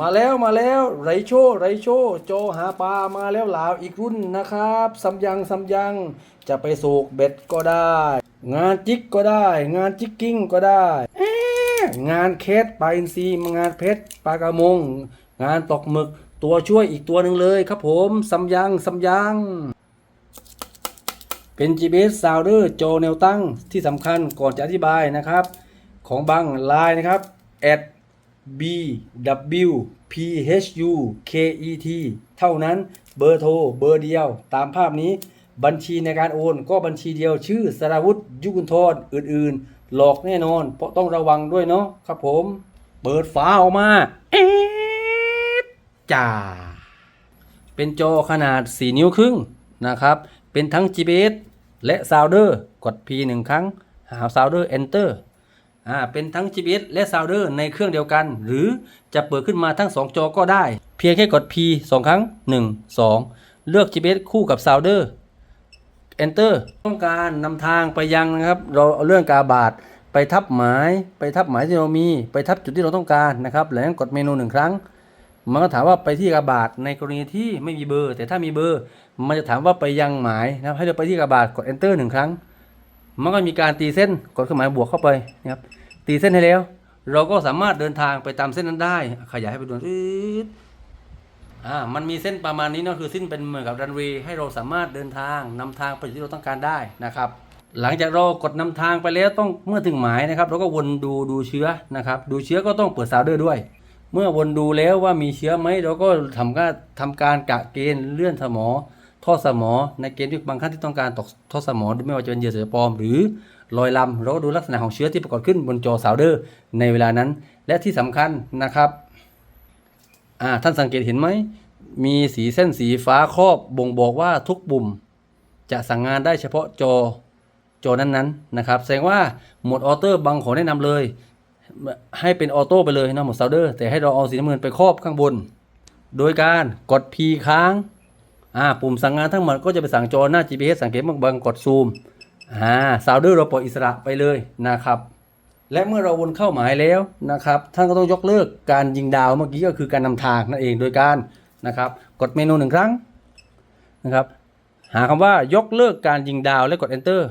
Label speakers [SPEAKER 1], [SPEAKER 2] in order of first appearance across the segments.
[SPEAKER 1] มาแล้วมาแล้วไรโชไรโชโจหาปลามาแล้วหลาวอีกรุ่นนะครับซัมยังซัมยังจะไปสูกเบ็ดก็ได้ งานจิกก็ได้ งานจิกกิ้งก็ได้ งานเคสปลาอินทรีงานเพชรปลากระมง งานตกหมึกตัวช่วยอีกตัวหนึ่งเลยครับผมซัมยังซัมยังเป็น GPS Sounder โจแนวตั้งที่สำคัญก่อนจะอธิบายนะครับ ของบางลายนะครับ at b w p h u k e t เท่านั้นเบอร์โทรเบอร์เดียว ตามภาพนี้บัญชีในการโอน ก็บัญชีเดียวชื่อสราวุธยุกุลทรอื่น ๆ หลอกแน่นอน เพราะต้องระวังด้วยเนาะครับผม เปิดฝาออกมา เอ๊จ้าเป็นจอขนาด 4 นิ้วครึ่งนะครับ เป็นทั้ง GPS และ Sounder กด P 1 ครั้ง หา Sounder Enter อ่าเป็นทั้ง GPS และ Sounder ในเครื่องเดียวกัน หรือจะเปิดขึ้นมาทั้ง 2 จอก็ได้ เพียงแค่กด P 2 ครั้ง 1 2 เลือก GPS คู่กับ Sounder Enter ต้องการนำทางไปยังนะครับ เราเอาเรื่องกาบาทไปทับหมายไปทับหมายที่เรามีไปทับจุดที่เราต้องการนะครับแล้วกดเมนูหนึ่งครั้ง มันก็ถามว่าไปที่กระบาดในกรณีที่ไม่มีเบอร์ แต่ถ้ามีเบอร์ มันจะถามว่าไปยังหมายนะครับให้เราไปที่กระบาดกด enter หนึ่งครั้ง มันก็มีการตีเส้นกดเครื่องหมายบวกเข้าไปนะครับ ตีเส้นให้แล้ว เราก็สามารถเดินทางไปตามเส้นนั้นได้ ขยายให้ไปดูอืดอ่ามันมีเส้นประมาณนี้เนาะคือเส้นเป็นเหมือนกับรันเวย์ให้เราสามารถเดินทางนำทางไปที่เราต้องการได้นะครับ หลังจากเรากดนำทางไปแล้วต้องเมื่อถึงหมายนะครับ เราก็วนดูดูเชื้อนะครับ ดูเชื้อก็ต้องเปิดซาวเดอร์ด้วย เมื่อวนดูแล้วว่ามีเชื้อไหมเราก็ทำการทำการกะเกณฑ์เลื่อนสมอท่อสมอในเกณฑ์ที่บางครั้งที่ต้องการตกท่อสมอไม่ว่าจะเป็นเหยื่อเสือปลอมหรือ ลอยลำเราก็ดูลักษณะของเชื้อที่ปรากฏขึ้นบนจอซาวเดอร์ในเวลานั้น และที่สำคัญนะครับท่านสังเกตเห็นไหม มีสีเส้นสีฟ้าครอบบ่งบอกว่าทุกปุ่ม จะสั่งงานได้เฉพาะจอจอนั้นๆนะครับ แสดงว่าหมดออโต้บางขอแนะนำเลย ให้เป็นออโต้ไปเลยนะหมดซาวเดอร์แต่ให้เราเอาสีน้ำเงินไปครอบข้างบน โดยการกด P ค้าง อ่า ปุ่มสั่งงานทั้งหมดก็จะไปสั่งจอหน้า GPS สังเกตบางบางกดซูม อ่าซาวเดอร์เราปล่อยอิสระไปเลยนะครับ และเมื่อเราวนเข้าหมายแล้วนะครับ ท่านก็ต้องยกเลิกการยิงดาวเมื่อกี้ก็คือการนำทางนั่นเองโดยการนะครับ กดเมนูหนึ่งครั้งนะครับหาคำว่ายกเลิกการยิงดาวและกด enter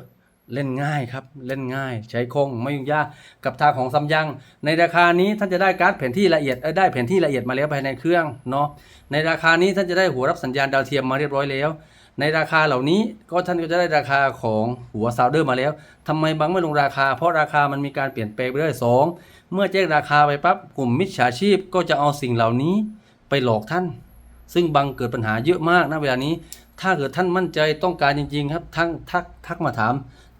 [SPEAKER 1] เล่นง่ายครับเล่นง่ายใช้คงไม่ยุ่งยากกับทางของซัมยัง ในราคานี้ท่านจะได้การ์ดแผนที่ละเอียดได้แผนที่ละเอียดมาแล้วภายในเครื่องเนาะในราคานี้ท่านจะได้หัวรับสัญญาณดาวเทียมมาเรียบร้อยแล้ว ในราคาเหล่านี้ก็ท่านก็จะได้ราคาของหัวซาวเดอร์มาแล้วทำไมบางไม่ลงราคา เพราะราคามันมีการเปลี่ยนแปลงไปเรื่อยสองเมื่อแจ้งราคาไปปั๊บกลุ่มมิจฉาชีพก็จะเอาสิ่งเหล่านี้ไปหลอกท่าน ซึ่งบางเกิดปัญหาเยอะมากนะเวลานี้ ถ้าเกิดท่านมั่นใจต้องการจริง ๆ ครับทั้งทักทักมาถาม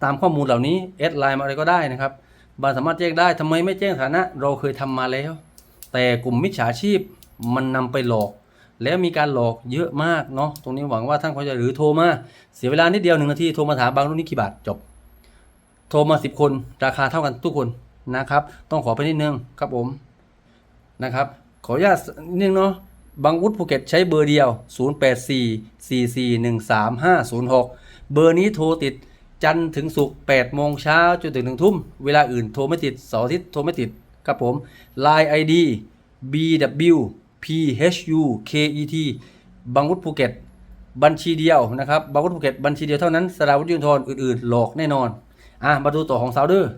[SPEAKER 1] ตามข้อมูลเหล่านี้แอดไลน์มาอะไรก็ได้นะครับบางสามารถแจ้งได้ทำไมไม่แจ้งฐานะ เราเคยทำมาแล้ว แต่กลุ่มมิจฉาชีพมันนำไปหลอก แล้วมีการหลอกเยอะมากเนาะตรงนี้หวังว่าท่านคงจะหรือโทรมาเสียเวลานิดเดียวหนึ่งนาทีโทรมาถามบางรุ่นนี้กี่บาทจบ โทรมาสิบคนราคาเท่ากันทุกคนนะครับ ต้องขอไปนิดนึงครับผมนะครับ ขออนุญาตนิดนึงเนาะบางวุฒิภูเก็ตใช้เบอร์เดียว 0844413506 เบอร์นี้โทรติดจันทร์ถึงศุกร์8โมงเช้าจนถึง1ทุ่ม เวลาอื่นโทรไม่ติดเสาร์อาทิตย์โทรไม่ติดครับผม Line ID BW PHU KET บางวุฒิภูเก็ต บัญชีเดียวนะครับบางวุฒิภูเก็ตบัญชีเดียวเท่านั้นสราวุฒิยุนทรอื่นๆ หลอกแน่นอน อะ มาดูต่อของซาวเดอร์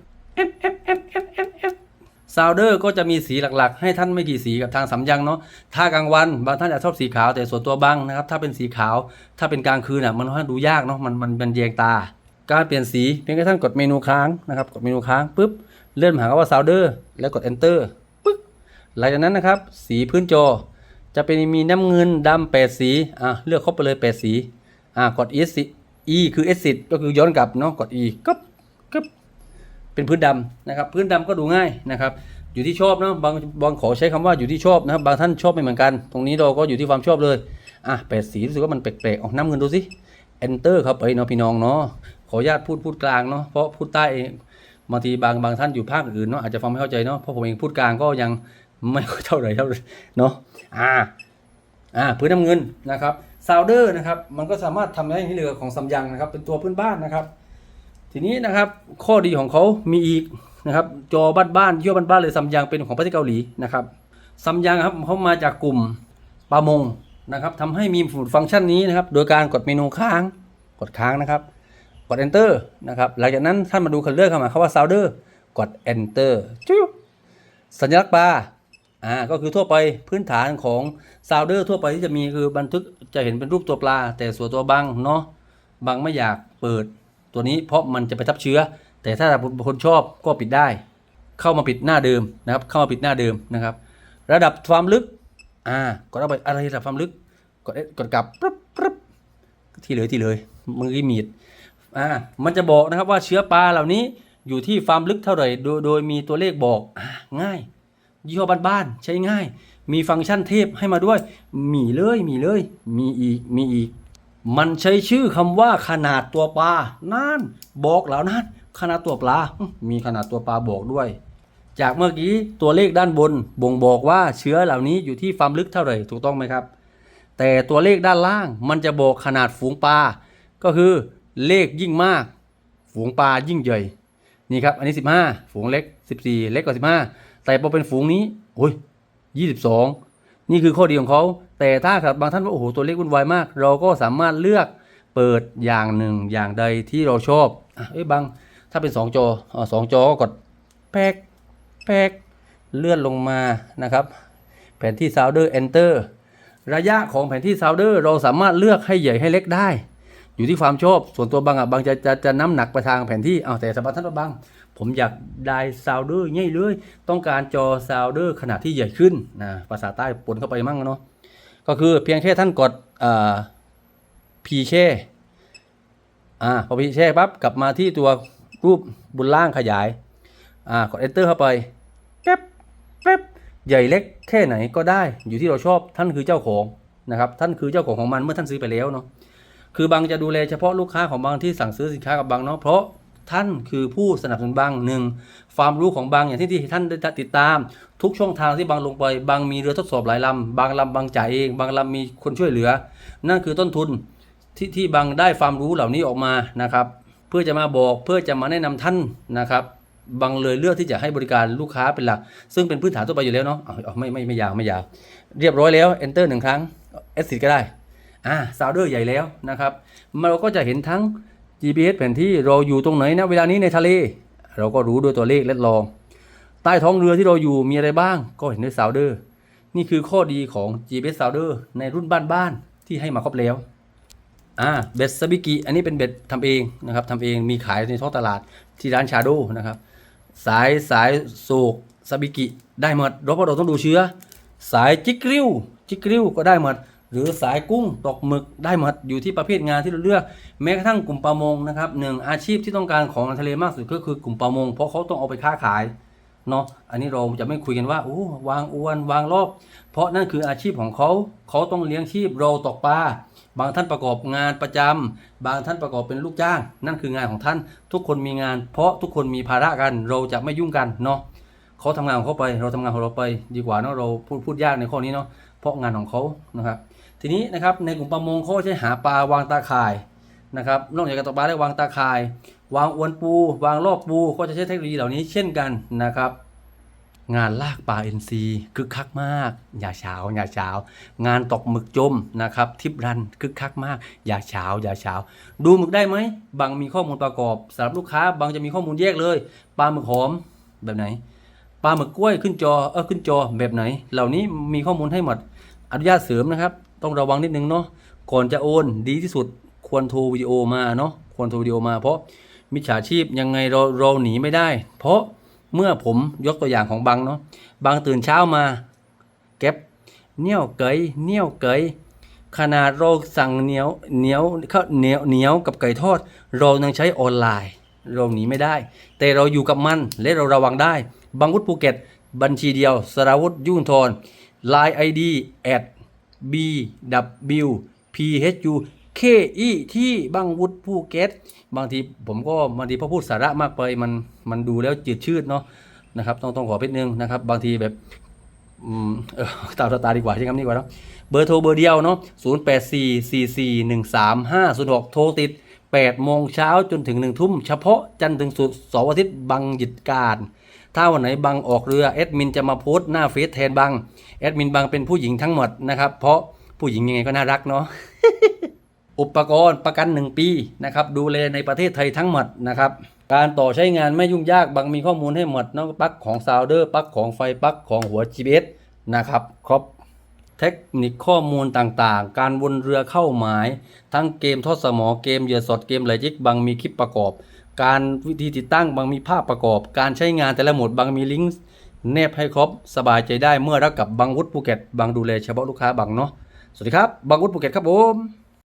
[SPEAKER 1] ซาวเดอร์ก็จะมีสีหลักๆ ให้ท่านไม่กี่สีกับทางสำยังเนาะถ้ากลางวันบางท่านอาจจะชอบสีขาวแต่ส่วนตัวบางนะครับถ้าเป็นสีขาว ถ้าเป็นกลางคืนอะมันค่อนข้างดูยากเนาะมันมันมันแยงตา การเปลี่ยนสีเพียงแค่ท่านกดเมนูค้างนะครับกดเมนูค้างปุ๊บเลื่อนมาหาคำว่าซาวเดอร์แล้วกด enter ปึ๊บ หลังจากนั้นนะครับ สีพื้นจอ จะเป็นมีน้ำเงินดำแปดสีอะเลือกครบไปเลยแปดสีอะกด e e คือ exit ก็คือย้อนกลับเนาะกด e กึ๊บกึ๊บเป็นพื้นดำนะครับ พื้นดำก็ดูง่ายนะครับ อยู่ที่ชอบเนาะบางบางขอใช้คำว่าอยู่ที่ชอบนะครับ บางท่านชอบไม่เหมือนกัน ตรงนี้เราก็อยู่ที่ความชอบเลยอะแปดสีรู้สึกว่ามันแปลกๆออกน้ำเงินดูสิ enter เข้าไปเนาะพี่น้องเนาะขออนุญาตพูดพูดกลางเนาะเพราะพูดใต้เองบางทีบางบางท่านอยู่ภาคอื่นเนาะอาจจะฟังไม่เข้าใจเนาะเพราะผมเองพูดกลางก็ยัง ไม่ค่อยเท่าไหร่เท่าเนาะอ่าอ่าพื้นน้ำเงินนะครับซาวเดอร์นะครับมันก็สามารถทำได้ที่เหลือของซัมยังนะครับ เป็นตัวพื้นบ้านนะครับ ทีนี้นะครับข้อดีของเขามีอีกนะครับจอบ้านบ้านเยี่ยวบ้านบ้านเลยซัมยังเป็นของประเทศเกาหลีนะครับซัมยังครับเขามาจากกลุ่มปามงนะครับทำให้มีฟังก์ชันนี้นะครับโดยการกดเมนูค้างกดค้างนะครับ กด enter นะครับหลังจากนั้นท่านมาดูคันเลือกเข้ามาคำว่า sounder กด enter จุ๊บสัญลักษณ์ปลา อ่าก็คือทั่วไปพื้นฐานของ sounder ทั่วไปที่จะมีคือบันทึกจะเห็นเป็นรูปตัวปลา แต่ส่วนตัวบังเนาะบังไม่อยากเปิดตัวนี้เพราะมันจะไปทับเชื้อ แต่ถ้าคนชอบก็ปิดได้ เข้ามาปิดหน้าเดิมนะครับ เข้ามาปิดหน้าเดิมนะครับ ระดับความลึกอ่ากดเอาไปอะไรระดับความลึกกดกดกลับปึ๊บปึ๊บที่เลยที่เลยมือกี้มีดอ่ามันจะบอกนะครับว่าเชื้อปลาเหล่านี้อยู่ที่ความลึกเท่าไหร่โดยโดยมีตัวเลขบอกอ่าง่าย ยี่ห้อบ้านๆใช้ง่าย มีฟังก์ชันเทพให้มาด้วย มีเลยมีเลย มีอีกมีอีก มันใช้ชื่อคำว่าขนาดตัวปลานั่นบอกแล้วนั่นขนาดตัวปลา มีขนาดตัวปลาบอกด้วย จากเมื่อกี้ตัวเลขด้านบนบ่งบอกว่าเชื้อเหล่านี้อยู่ที่ความลึกเท่าไหร่ถูกต้องไหมครับ แต่ตัวเลขด้านล่างมันจะบอกขนาดฝูงปลาก็คือเลขยิ่งมาก ฝูงปลายิ่งใหญ่นี่ครับอันนี้ 15 ฝูงเล็ก 14 เล็กกว่า 15 แต่พอเป็นฝูงนี้โอ้ย22นี่คือข้อดีของเขา แต่ถ้าครับบางท่านว่าโอ้โหตัวเลขวุ่นวายมาก เราก็สามารถเลือกเปิดอย่างหนึ่งอย่างใดที่เราชอบอะเอ้ยบางถ้าเป็น 2 จอสองจอก็กดแป๊กแป๊กเลื่อนลงมานะครับ แผนที่ Sounder Enter ระยะของแผนที่ Sounder เราสามารถเลือกให้ใหญ่ให้เล็กได้ อยู่ที่ความชอบ ส่วนตัวบางอะบางจะจะจะน้ำหนักไปทางแผนที่เอาแต่สำหรับท่านว่าบาง ผมอยากได้ซาวเดอร์ง่ายเลย ต้องการจอซาวเดอร์ขนาดที่ใหญ่ขึ้นนะภาษาใต้ปนเข้าไปมั่งเนาะก็คือเพียงแค่ท่านกดพีแช่อ่าพอพีแช่ปั๊บกลับมาที่ตัวรูปบนล่างขยายอ่ากด enter เข้าไปแป๊บแป๊บใหญ่เล็กแค่ไหนก็ได้อยู่ที่เราชอบท่านคือเจ้าของนะครับท่านคือเจ้าของของมันเมื่อท่านซื้อไปแล้วเนาะคือบางจะดูแลเฉพาะลูกค้าของบางที่สั่งซื้อสินค้ากับบางเนาะเพราะ ท่านคือผู้สนับสนุนบางหนึ่งความรู้ของบางอย่างที่ที่ท่านได้ติดตาม ทุกช่องทางที่บางลงไปบางมีเรือทดสอบหลายลำบางลำบางจ่ายเองบางลำมีคนช่วยเหลือ นั่นคือต้นทุนที่ที่บางได้ความรู้เหล่านี้ออกมานะครับ เพื่อจะมาบอกเพื่อจะมาแนะนำท่านนะครับบางเลยเลือกที่จะให้บริการลูกค้าเป็นหลัก ซึ่งเป็นพื้นฐานทั่วไปอยู่แล้วเนาะอาเอไม่ไม่ไม่ยาวไม่ยาว เรียบร้อยแล้ว enter หนึ่งครั้ง exit ก็ได้อ่าซาวเดอร์ใหญ่แล้วนะครับเราก็จะเห็นทั้ง GPS แผนที่เราอยู่ตรงไหนนะเวลานี้ในทะเล เราก็รู้ด้วยตัวเลขและลอง ใต้ท้องเรือที่เราอยู่มีอะไรบ้าง ก็เห็นด้วยซาวเดอร์นี่คือข้อดีของ GPS ซาวเดอร์ในรุ่นบ้านๆที่ให้มาครบแล้ว อ่า เบ็ดซาบิกิ อันนี้เป็นเบ็ดทำเองนะครับทำเอง มีขายในท้องตลาดที่ร้านชาโดนะครับ สายสายโศกซาบิกิ ได้หมดเราเพราะเราต้องดูเชื้อ สายจิกริ้วจิกริ้วก็ได้หมด หรือสายกุ้งตกหมึกได้หมดอยู่ที่ประเภทงานที่เราเลือกแม้กระทั่งกลุ่มประมงนะครับหนึ่งอาชีพที่ต้องการของทะเลมากสุดก็คือกลุ่มประมง เพราะเขาต้องเอาไปค้าขายเนาะอันนี้เราจะไม่คุยกันว่าโอ้วางอวนวางรอบ เพราะนั่นคืออาชีพของเขาเขาต้องเลี้ยงชีพเราตกปลาบางท่านประกอบงานประจำบางท่านประกอบเป็นลูกจ้าง นั่นคืองานของท่านทุกคนมีงาน เพราะทุกคนมีภาระกัน เราจะไม่ยุ่งกันเนาะเขาทำงานของเขาไป เราทำงานของเราไป ดีกว่าเนาะเราพูดพูดยากในข้อนี้เนาะเพราะงานของเขานะครับ ทีนี้นะครับในกลุ่มประมงเขาใช้หาปลาวางตาข่ายนะครับนอกจากการตกปลาได้วางตาข่าย วางอวนปู วางรอบปูก็จะใช้เทคโนโลยีเหล่านี้เช่นกันนะครับ งานลากปลาเอ็นซีคึกคักมาก อย่าเช้าอย่าเช้า งานตกหมึกจมนะครับทิปรันคึกคักมาก อย่าเช้าอย่าเช้า ดูหมึกได้ไหมบางมีข้อมูลประกอบสำหรับลูกค้าบางจะมีข้อมูลแยกเลยปลาหมึกหอมแบบไหนปลาหมึกกล้วยขึ้นจอเออขึ้นจอแบบไหน เหล่านี้มีข้อมูลให้หมดอนุญาตเสริมนะครับ ต้องระวังนิดนึงเนาะก่อนจะโอนดีที่สุดควรโทรวิดีโอมาเนาะควรโทรวิดีโอมาเพราะมิจฉาชีพยังไงเราเราหนีไม่ได้ เพราะเมื่อผมยกตัวอย่างของบางเนาะบางตื่นเช้ามา เก็บเนี่ยวเกยเนี่ยวเกยขนาดเราสั่งเหนียวเหนียวข้าวเหนียวเหนียวกับไก่ทอด เรายังใช้ออนไลน์ เราหนีไม่ได้ แต่เราอยู่กับมันและเราระวังได้บางวุฒิภูเก็ต บัญชีเดียวสราวุฒิยุ่งทร Line ID at b w p h u k e ที่บางวุฒิภูเก็ตบางทีผมก็บางทีพอพูดสาระมากไปมันมันดูแล้วจืดชืดเนาะนะครับต้องต้องขอพิดนึงนะครับ บางทีแบบตามสไตล์ดีกว่าใช่คำนี้กว่าเนาะเบอร์โทรเบอร์เดียวเนาะ0 8 4 4 4 1 3 5 0 6 โทรติด 8 โมงเช้าจนถึง 1 ทุ่ม เฉพาะจันทร์ถึงศุกร์เสาร์อาทิตย์บังหยุดการ ถ้าวันไหนบังออกเรือแอดมินจะมาโพสต์หน้าเฟซแทนบังแอดมินบังเป็นผู้หญิงทั้งหมดนะครับ เพราะผู้หญิงยังไงก็น่ารักเนาะอุปกรณ์ประกัน 1 ปีนะครับดูแลในประเทศไทยทั้งหมดนะครับการต่อใช้งานไม่ยุ่งยากบางมีข้อมูลให้หมดนอกปลั๊กของซาวเดอร์ปลั๊กของไฟปลั๊กของหัว GPS นะครับครบ เทคนิคข้อมูลต่างๆ การวนเรือเข้าหมาย ทั้งเกมทอดสมอเกมเหยื่อสดเกมไหลจิกบางมีคลิปประกอบ การวิธีติดตั้งบางมีภาพประกอบ การใช้งานแต่ละโหมดบางมีลิงก์แนบให้ครบ สบายใจได้เมื่อรับกับบางวุฒิภูเก็ตบางดูแลเฉพาะลูกค้าบางเนาะสวัสดีครับบางวุฒิภูเก็ตครับผม